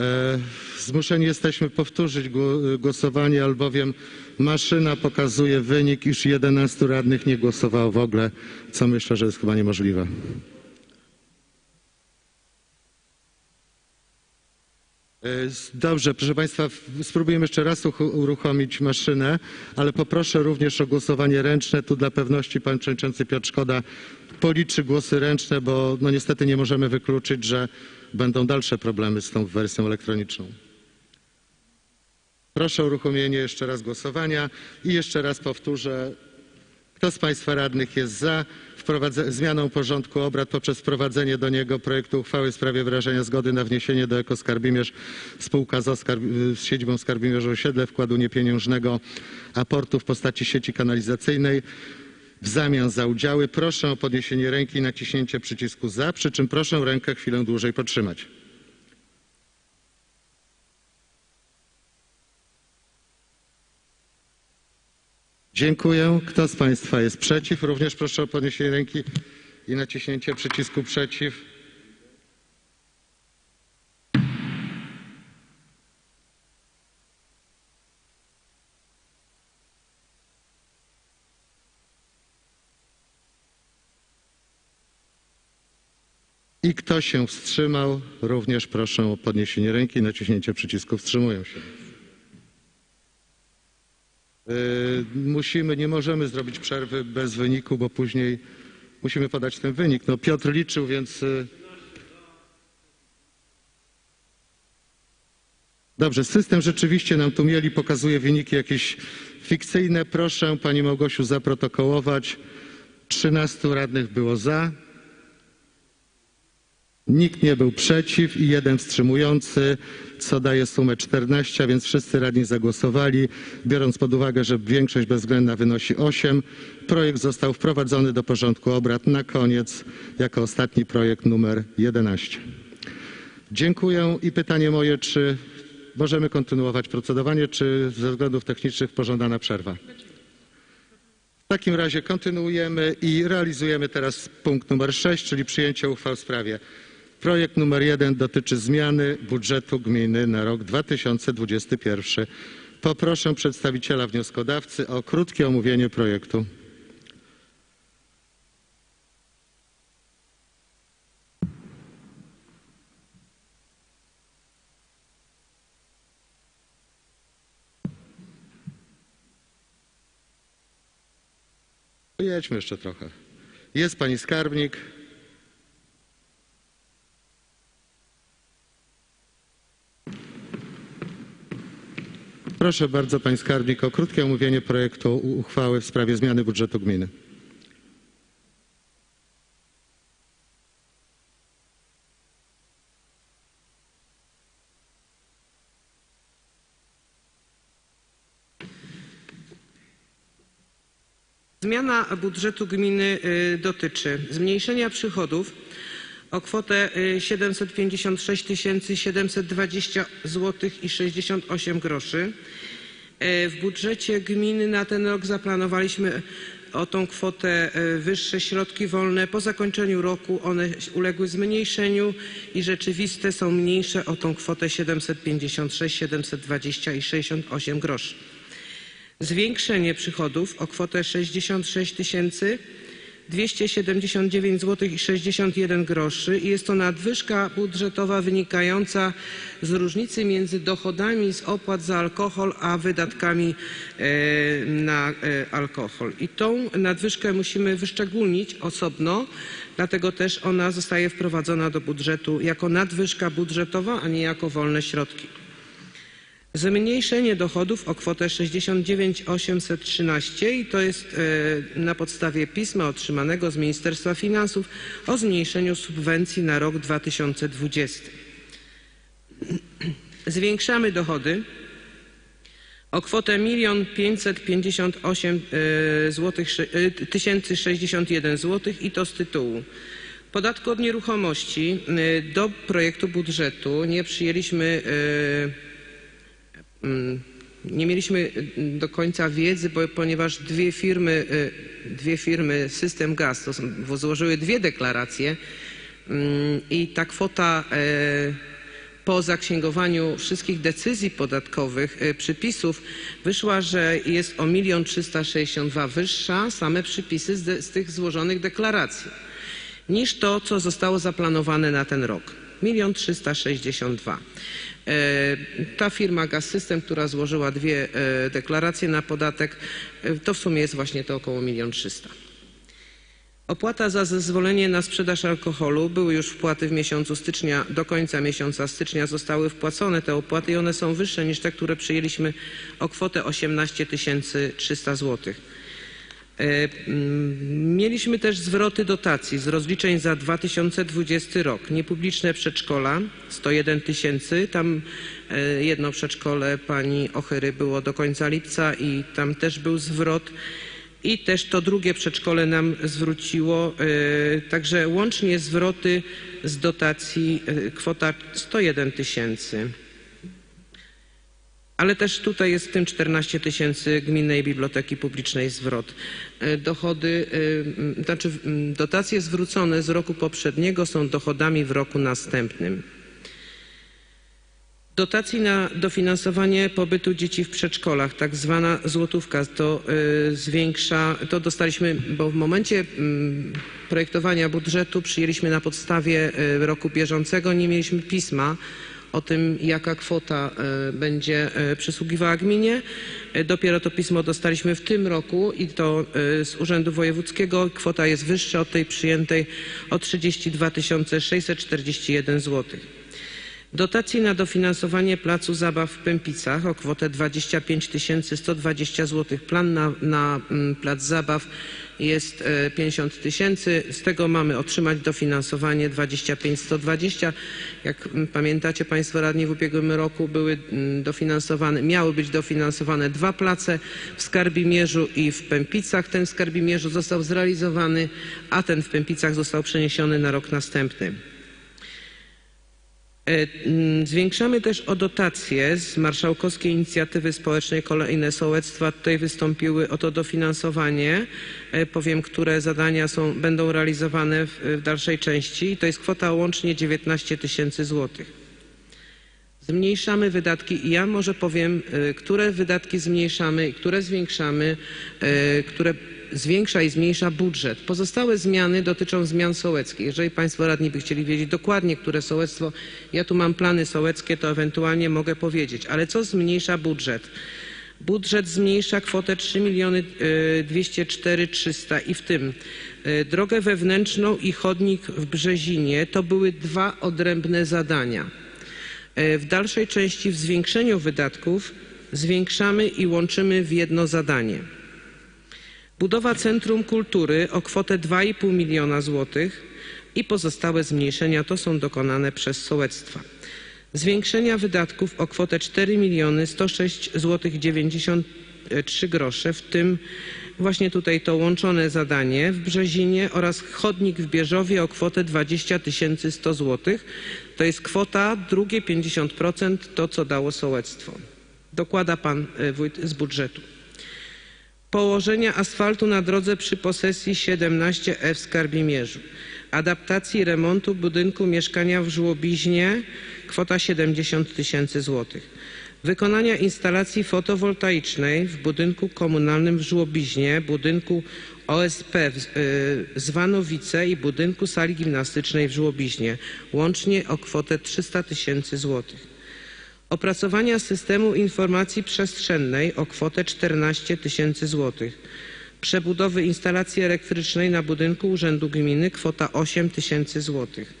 E, Zmuszeni jesteśmy powtórzyć gło- głosowanie, albowiem maszyna pokazuje wynik, iż 11 radnych nie głosowało w ogóle, co myślę, że jest chyba niemożliwe. E, Dobrze, proszę Państwa, spróbujemy jeszcze raz uruchomić maszynę, ale poproszę również o głosowanie ręczne. Tu dla pewności Pan Przewodniczący Piotr Szkoda policzy głosy ręczne, bo no niestety nie możemy wykluczyć, że będą dalsze problemy z tą wersją elektroniczną. Proszę o uruchomienie jeszcze raz głosowania i jeszcze raz powtórzę. Kto z Państwa radnych jest za zmianą porządku obrad poprzez wprowadzenie do niego projektu uchwały w sprawie wyrażenia zgody na wniesienie do Ekoskarbimierz spółka z, Oskarb- z siedzibą w Skarbimierzu Osiedle wkładu niepieniężnego aportu w postaci sieci kanalizacyjnej w zamian za udziały. Proszę o podniesienie ręki i naciśnięcie przycisku za, przy czym proszę rękę chwilę dłużej podtrzymać. Dziękuję. Kto z Państwa jest przeciw? Również proszę o podniesienie ręki i naciśnięcie przycisku przeciw. I kto się wstrzymał? Również proszę o podniesienie ręki i naciśnięcie przycisku wstrzymują się. Yy, musimy, nie możemy zrobić przerwy bez wyniku, bo później musimy podać ten wynik. No Piotr liczył, więc... yy, Dobrze, system rzeczywiście nam tu mieli, pokazuje wyniki jakieś fikcyjne. Proszę Pani Małgosiu zaprotokołować. 13 radnych było za, nikt nie był przeciw i jeden wstrzymujący, co daje sumę 14, a więc wszyscy radni zagłosowali. Biorąc pod uwagę, że większość bezwzględna wynosi 8, projekt został wprowadzony do porządku obrad na koniec jako ostatni projekt numer 11. Dziękuję i pytanie moje, czy możemy kontynuować procedowanie, czy ze względów technicznych pożądana przerwa? W takim razie kontynuujemy i realizujemy teraz punkt numer 6, czyli przyjęcie uchwał w sprawie. Projekt numer 1 dotyczy zmiany budżetu gminy na rok 2021. Poproszę przedstawiciela wnioskodawcy o krótkie omówienie projektu. Jedźmy jeszcze trochę. Jest pani skarbnik. Proszę bardzo, pani skarbnik, o krótkie omówienie projektu uchwały w sprawie zmiany budżetu gminy. Zmiana budżetu gminy y, dotyczy zmniejszenia przychodów o kwotę y, 756 720 zł i 68 groszy. Y, W budżecie gminy na ten rok zaplanowaliśmy o tą kwotę y, wyższe środki wolne. Po zakończeniu roku one uległy zmniejszeniu i rzeczywiste są mniejsze o tą kwotę 756 720 i 68 groszy zwiększenie przychodów o kwotę 66 279 zł i 61 groszy i jest to nadwyżka budżetowa wynikająca z różnicy między dochodami z opłat za alkohol a wydatkami e, na e, alkohol. I tą nadwyżkę musimy wyszczególnić osobno, dlatego też ona zostaje wprowadzona do budżetu jako nadwyżka budżetowa, a nie jako wolne środki. Zmniejszenie dochodów o kwotę 69 813 i to jest e, na podstawie pisma otrzymanego z Ministerstwa Finansów o zmniejszeniu subwencji na rok 2020. Zwiększamy dochody o kwotę 1 558 zł, 1061 zł i to z tytułu podatku od nieruchomości. e, Do projektu budżetu nie przyjęliśmy Mm, nie mieliśmy mm, do końca wiedzy, bo, ponieważ dwie firmy, y, dwie firmy System Gaz to są, złożyły dwie deklaracje mm, i ta kwota e, po zaksięgowaniu wszystkich decyzji podatkowych, y, przypisów, wyszła, że jest o 1 362 wyższa same przypisy z, de, z tych złożonych deklaracji niż to, co zostało zaplanowane na ten rok. 1 362. E, Ta firma Gaz System, która złożyła dwie e, deklaracje na podatek, e, to w sumie jest właśnie to około 1 300. Opłata za zezwolenie na sprzedaż alkoholu, były już wpłaty w miesiącu stycznia, do końca miesiąca stycznia zostały wpłacone te opłaty i one są wyższe niż te, które przyjęliśmy o kwotę 18 300 zł. E, mm, Mieliśmy też zwroty dotacji z rozliczeń za 2020 rok. Niepubliczne przedszkola 101 tysięcy. Tam e, jedno przedszkole pani Ochyry było do końca lipca i tam też był zwrot. I też to drugie przedszkole nam zwróciło. e, Także łącznie zwroty z dotacji kwota 101 tysięcy. Ale też tutaj jest w tym 14 tysięcy Gminnej Biblioteki Publicznej zwrot. E, Dochody, e, znaczy dotacje zwrócone z roku poprzedniego są dochodami w roku następnym. Dotacji na dofinansowanie pobytu dzieci w przedszkolach, tak zwana złotówka, to y, zwiększa, to dostaliśmy, bo w momencie projektowania budżetu przyjęliśmy na podstawie roku bieżącego, nie mieliśmy pisma o tym, jaka kwota y, będzie y, przysługiwała gminie. Y, Dopiero to pismo dostaliśmy w tym roku i to z Urzędu Wojewódzkiego. Kwota jest wyższa od tej przyjętej o 32 641 złotych. Dotacji na dofinansowanie placu zabaw w Pępicach o kwotę 25 120 zł. Plan na, na mm, plac zabaw jest e, 50 tysięcy. Z tego mamy otrzymać dofinansowanie 25 120. Jak mm, pamiętacie Państwo radni w ubiegłym roku były mm, dofinansowane, miały być dofinansowane dwa place w Skarbimierzu i w Pępicach. Ten w Skarbimierzu został zrealizowany, a ten w Pępicach został przeniesiony na rok następny. E, mm, Zwiększamy też o dotacje z Marszałkowskiej Inicjatywy Społecznej Kolejne Sołectwa. Tutaj wystąpiły o to dofinansowanie. E, Powiem, które zadania są, będą realizowane w, w dalszej części. To jest kwota łącznie 19 tysięcy złotych. Zmniejszamy wydatki i ja może powiem, e, które wydatki zmniejszamy które zwiększamy, które zwiększa i zmniejsza budżet. Pozostałe zmiany dotyczą zmian sołeckich. Jeżeli Państwo radni by chcieli wiedzieć dokładnie, które sołectwo, ja tu mam plany sołeckie, to ewentualnie mogę powiedzieć. Ale co zmniejsza budżet? Budżet zmniejsza kwotę 3 miliony 204 300 i w tym e, drogę wewnętrzną i chodnik w Brzezinie to były dwa odrębne zadania. E, W dalszej części w zwiększeniu wydatków zwiększamy i łączymy w jedno zadanie. Budowa Centrum Kultury o kwotę 2,5 miliona złotych i pozostałe zmniejszenia to są dokonane przez sołectwa. Zwiększenia wydatków o kwotę 4 miliony 106 złotych 93 grosze, w tym właśnie tutaj to łączone zadanie w Brzezinie oraz chodnik w Bierzowie o kwotę 20 100 złotych. To jest kwota, drugie 50% to, co dało sołectwo. Dokłada pan e, wójt z budżetu położenia asfaltu na drodze przy posesji 17F w Skarbimierzu, adaptacji remontu budynku mieszkania w Żłobiźnie, kwota 70 tysięcy złotych, wykonania instalacji fotowoltaicznej w budynku komunalnym w Żłobiźnie, budynku OSP w y, Zwanowice i budynku sali gimnastycznej w Żłobiźnie, łącznie o kwotę 300 tysięcy złotych opracowania systemu informacji przestrzennej o kwotę 14 tysięcy złotych, przebudowy instalacji elektrycznej na budynku Urzędu Gminy kwota 8 tysięcy złotych,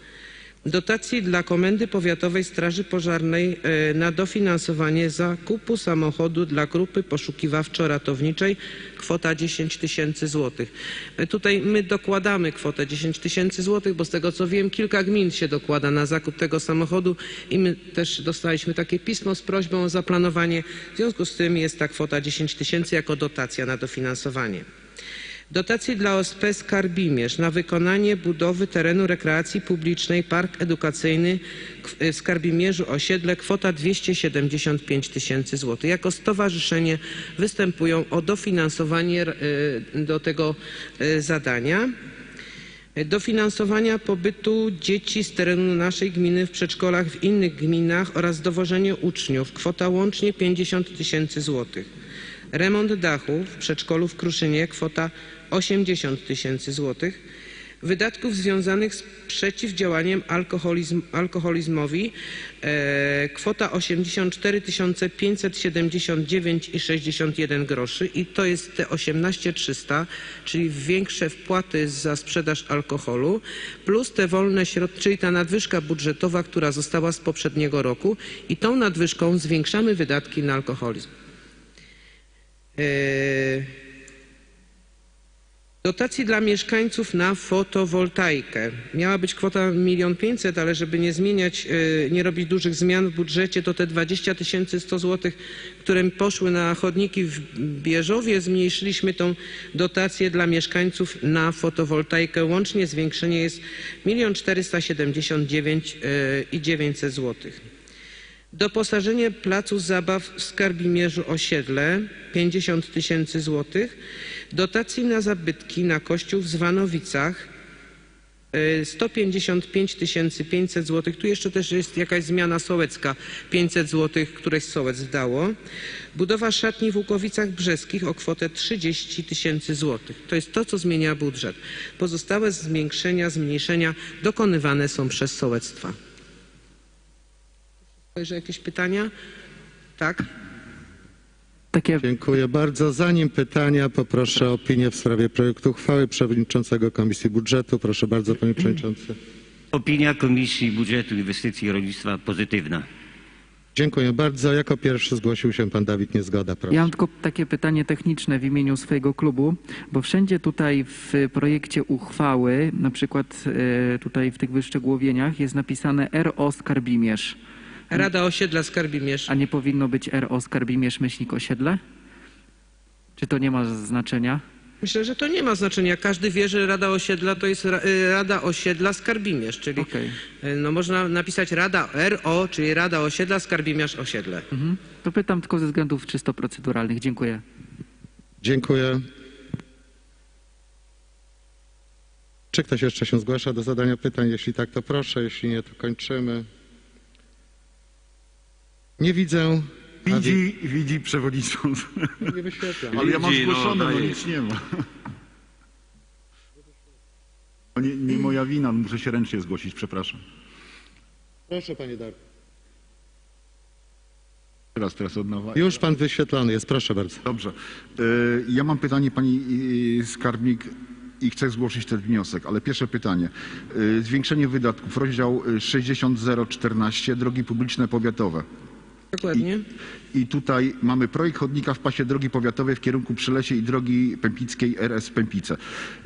dotacji dla Komendy Powiatowej Straży Pożarnej e, na dofinansowanie zakupu samochodu dla grupy poszukiwawczo-ratowniczej kwota 10 tysięcy złotych. E, Tutaj my dokładamy kwotę 10 tysięcy złotych, bo z tego co wiem kilka gmin się dokłada na zakup tego samochodu i my też dostaliśmy takie pismo z prośbą o zaplanowanie. W związku z tym jest ta kwota 10 tysięcy jako dotacja na dofinansowanie. Dotacje dla OSP Skarbimierz na wykonanie budowy terenu rekreacji publicznej Park Edukacyjny w Skarbimierzu Osiedle kwota 275 tysięcy złotych. Jako stowarzyszenie występują o dofinansowanie e, do tego e, zadania. dofinansowania pobytu dzieci z terenu naszej gminy w przedszkolach w innych gminach oraz dowożenie uczniów. Kwota łącznie 50 tysięcy złotych. Remont dachu w przedszkolu w Kruszynie. Kwota 80 tysięcy złotych. Wydatków związanych z przeciwdziałaniem alkoholizm, alkoholizmowi e, kwota 84 579,61 groszy i to jest te 18 300, czyli większe wpłaty za sprzedaż alkoholu, plus te wolne środki, czyli ta nadwyżka budżetowa, która została z poprzedniego roku i tą nadwyżką zwiększamy wydatki na alkoholizm. E, Dotacji dla mieszkańców na fotowoltaikę. Miała być kwota 1 500 ale żeby nie zmieniać, e, nie robić dużych zmian w budżecie, to te 20 100 zł, które poszły na chodniki w Bieżowie, zmniejszyliśmy tą dotację dla mieszkańców na fotowoltaikę. Łącznie zwiększenie jest 1 479 i 900 złotych. Doposażenie placu zabaw w Skarbimierzu Osiedle 50 tysięcy złotych. Dotacji na zabytki na kościół w Zwanowicach e, 155 500 złotych. Tu jeszcze też jest jakaś zmiana sołecka 500 złotych, któreś sołec dało. Budowa szatni w Łukowicach Brzeskich o kwotę 30 tysięcy złotych. To jest to, co zmienia budżet. Pozostałe zwiększenia, zmniejszenia dokonywane są przez sołectwa. Jeszcze jakieś pytania? Tak? Takie Dziękuję bardzo. Zanim pytania, poproszę o opinię w sprawie projektu uchwały przewodniczącego Komisji Budżetu. Proszę bardzo, panie przewodniczący. Opinia Komisji Budżetu, Inwestycji i Rolnictwa pozytywna. Dziękuję bardzo. Jako pierwszy zgłosił się pan Dawid Niezgoda. Proszę. Ja mam tylko takie pytanie techniczne w imieniu swojego klubu, bo wszędzie tutaj w projekcie uchwały, na przykład e, tutaj w tych wyszczegółowieniach jest napisane RO Skarbimierz, Rada Osiedla Skarbimierz. a nie powinno być RO Skarbimierz myślnik osiedle? Czy to nie ma znaczenia? Myślę, że to nie ma znaczenia. Każdy wie, że Rada Osiedla to jest y, Rada Osiedla Skarbimierz, czyli Okej. y, no, można napisać Rada RO, czyli Rada Osiedla Skarbimierz Osiedle. Mhm. To pytam tylko ze względów czysto proceduralnych. Dziękuję. Dziękuję. Czy ktoś jeszcze się zgłasza do zadania pytań? Jeśli tak, to proszę. Jeśli nie, to kończymy. Nie widzę. Widzi, widzi przewodniczący. Nie wyświetlam. Ale ja mam Widzi, no, zgłoszone, no, daje. nic nie ma. To nie, nie moja wina, muszę się ręcznie zgłosić, przepraszam. Proszę, panie Darku. Teraz, teraz od nowa. Już pan wyświetlony jest. Proszę bardzo. Dobrze. E, Ja mam pytanie pani e, skarbnik i chcę zgłosić ten wniosek, ale pierwsze pytanie. E, Zwiększenie wydatków, rozdział e, 60014, drogi publiczne powiatowe. Dokładnie. I tutaj mamy projekt chodnika w pasie drogi powiatowej w kierunku Przylesie i drogi Pępickiej RS Pępice.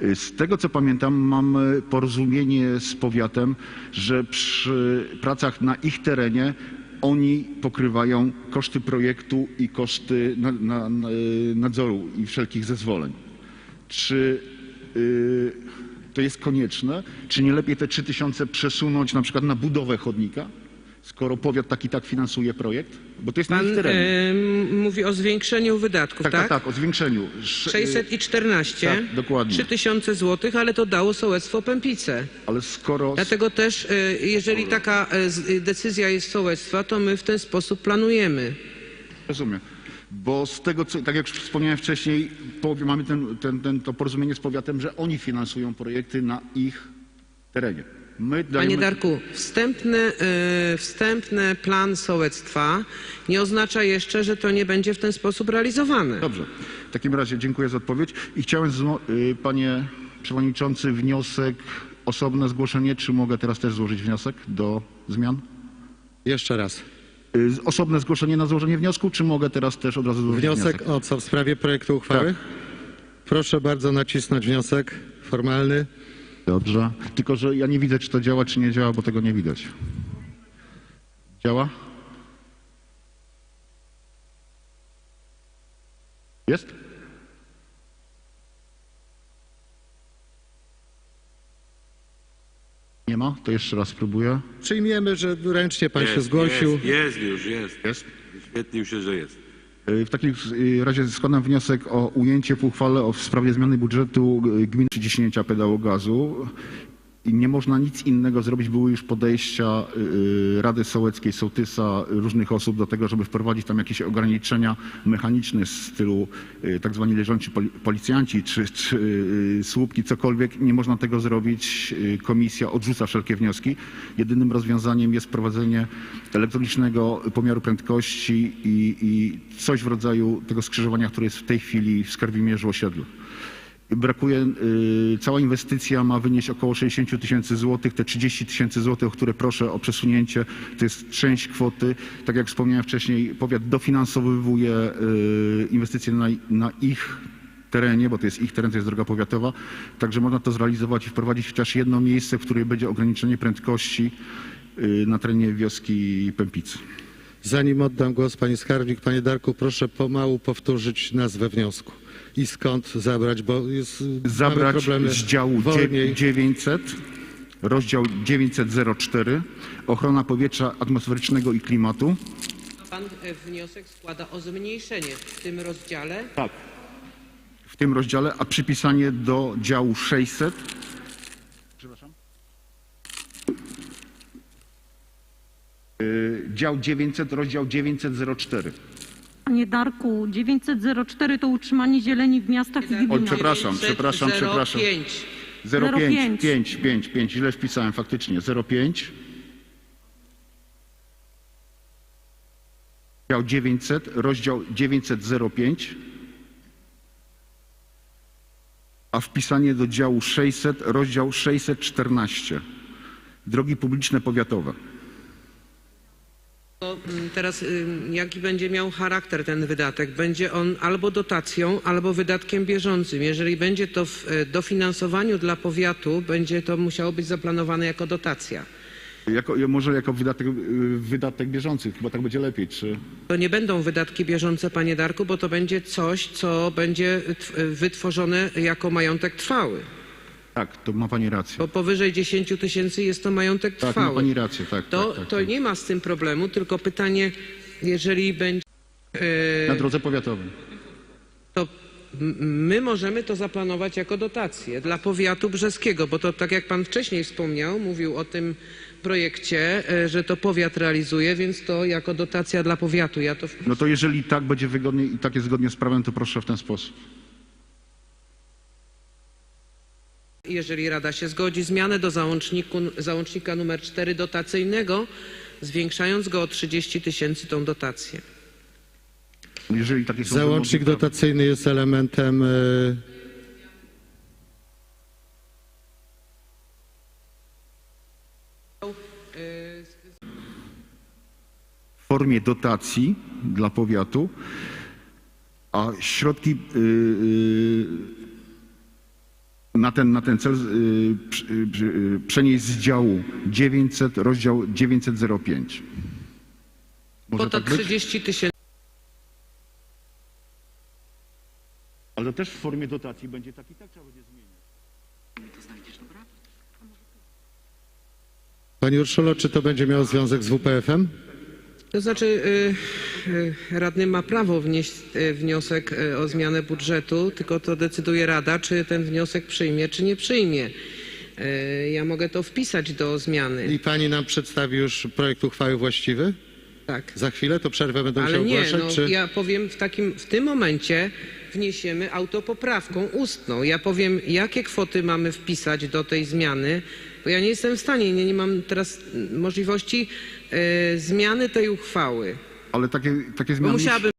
Y, Z tego co pamiętam mamy porozumienie z powiatem, że przy pracach na ich terenie oni pokrywają koszty projektu i koszty na, na, na, y, nadzoru i wszelkich zezwoleń. Czy y, to jest konieczne? Czy nie lepiej te 3000 przesunąć na przykład na budowę chodnika? Skoro powiat tak i tak finansuje projekt? Bo to jest na Pan ich terenie. y, mówi o zwiększeniu wydatków, Tak, tak? tak, tak, o zwiększeniu. Sz- 614, Tak, dokładnie. 3000 złotych, ale to dało sołectwo Pępice. Ale skoro. Dlatego też, y, jeżeli taka z- y, decyzja jest sołectwa, to my w ten sposób planujemy. Rozumiem. Bo z tego, co, tak jak już wspomniałem wcześniej, powie- mamy ten, ten, ten, to porozumienie z powiatem, że oni finansują projekty na ich terenie. My dajemy. Panie Darku, wstępny, y, wstępny plan sołectwa nie oznacza jeszcze, że to nie będzie w ten sposób realizowane. Dobrze. W takim razie dziękuję za odpowiedź. I chciałem, zło- y, panie przewodniczący, wniosek, osobne zgłoszenie. Czy mogę teraz też złożyć wniosek do zmian? Jeszcze raz. Y, Osobne zgłoszenie na złożenie wniosku, czy mogę teraz też od razu złożyć Wniosek wniosek? o co w sprawie projektu uchwały? Tak. Proszę bardzo nacisnąć wniosek formalny. Dobrze. Tylko, że ja nie widzę, czy to działa, czy nie działa, bo tego nie widać. Działa? Jest? Nie ma? To jeszcze raz spróbuję. Przyjmiemy, że ręcznie pan się Jest, zgłosił. Jest, jest już, jest. Jest? Wyświetlił się, że jest. W takim y, razie składam wniosek o ujęcie w uchwale w sprawie zmiany budżetu y, gminy ciśnięcia pedału gazu. I nie można nic innego zrobić. Były już podejścia y, Rady Sołeckiej, Sołtysa, różnych osób do tego, żeby wprowadzić tam jakieś ograniczenia mechaniczne z stylu y, tak zwani leżący poli- policjanci czy, czy y, słupki, cokolwiek. Nie można tego zrobić. Y, Komisja odrzuca wszelkie wnioski. Jedynym rozwiązaniem jest wprowadzenie elektronicznego pomiaru prędkości i, i coś w rodzaju tego skrzyżowania, które jest w tej chwili w Skarbimierzu osiedlu. Brakuje, y, cała inwestycja ma wynieść około 60 tysięcy złotych. Te 30 tysięcy złotych, o które proszę o przesunięcie, to jest część kwoty. Tak jak wspomniałem wcześniej, powiat dofinansowywuje y, inwestycje na, na ich terenie, bo to jest ich teren, to jest droga powiatowa. Także można to zrealizować i wprowadzić chociaż jedno miejsce, w którym będzie ograniczenie prędkości y, na terenie wioski Pępicy. Zanim oddam głos pani skarbnik, panie Darku, proszę pomału powtórzyć nazwę wniosku i skąd zabrać, bo jest, mamy zabrać problemy z działu wolniej. dzie- 900, rozdział 904, ochrona powietrza atmosferycznego i klimatu. Pan e, wniosek składa o zmniejszenie w tym rozdziale. Tak. W tym rozdziale, a przypisanie do działu 600. Przepraszam. Y, Dział 900, rozdział 904. Panie Darku, 904 to utrzymanie zieleni w miastach i Oj, gminach. przepraszam, przepraszam, przepraszam. 5. 05, 5, 5, 5, źle wpisałem faktycznie. 05. Dział 900, rozdział 905. A wpisanie do działu 600, rozdział 614. Drogi publiczne powiatowe. To mm, teraz y, jaki będzie miał charakter ten wydatek? Będzie on albo dotacją, albo wydatkiem bieżącym. Jeżeli będzie to w e, dofinansowaniu dla powiatu, będzie to musiało być zaplanowane jako dotacja. Jako, może jako wydatek, y, wydatek bieżący, chyba tak będzie lepiej. Czy... To nie będą wydatki bieżące, panie Darku, bo to będzie coś, co będzie tw- wytworzone jako majątek trwały. Tak, to ma pani rację. Bo powyżej 10 tysięcy jest to majątek Tak, ma trwały. pani rację, tak. To, tak, tak, to tak. nie ma z tym problemu, tylko pytanie, jeżeli będzie... e, Na drodze powiatowej. to my możemy to zaplanować jako dotację dla powiatu brzeskiego, bo to tak jak pan wcześniej wspomniał, mówił o tym projekcie, e, że to powiat realizuje, więc to jako dotacja dla powiatu. Ja to No to jeżeli tak będzie wygodnie i tak jest zgodnie z prawem, to proszę w ten sposób. Jeżeli Rada się zgodzi, zmianę do załączniku, załącznika numer 4 dotacyjnego, zwiększając go o 30 tysięcy tą dotację. Jeżeli takie są Załącznik wymogi prawne. dotacyjny jest elementem y, w formie dotacji dla powiatu, a środki y, y, na, ten, na ten cel y, y, y, przenieść z działu 900, rozdział 905. Może Bo to tak być? 30 tysięcy. Ale też w formie dotacji będzie tak i tak trzeba będzie zmienić. Pani Urszulo, czy to będzie miało związek z WPF-em? To znaczy, y, y, radny ma prawo wnieść y, wniosek o zmianę budżetu, tylko to decyduje Rada, czy ten wniosek przyjmie, czy nie przyjmie. Ja mogę to wpisać do zmiany. I pani nam przedstawi już projekt uchwały właściwy? Tak. Za chwilę to przerwę będę Ale musiał nie, ogłaszać? no, czy... ja powiem w takim, w tym momencie wniesiemy autopoprawką ustną. Ja powiem, jakie kwoty mamy wpisać do tej zmiany, bo ja nie jestem w stanie, nie, nie mam teraz możliwości y, zmiany tej uchwały. Ale takie, takie Bo zmiany... musiałabym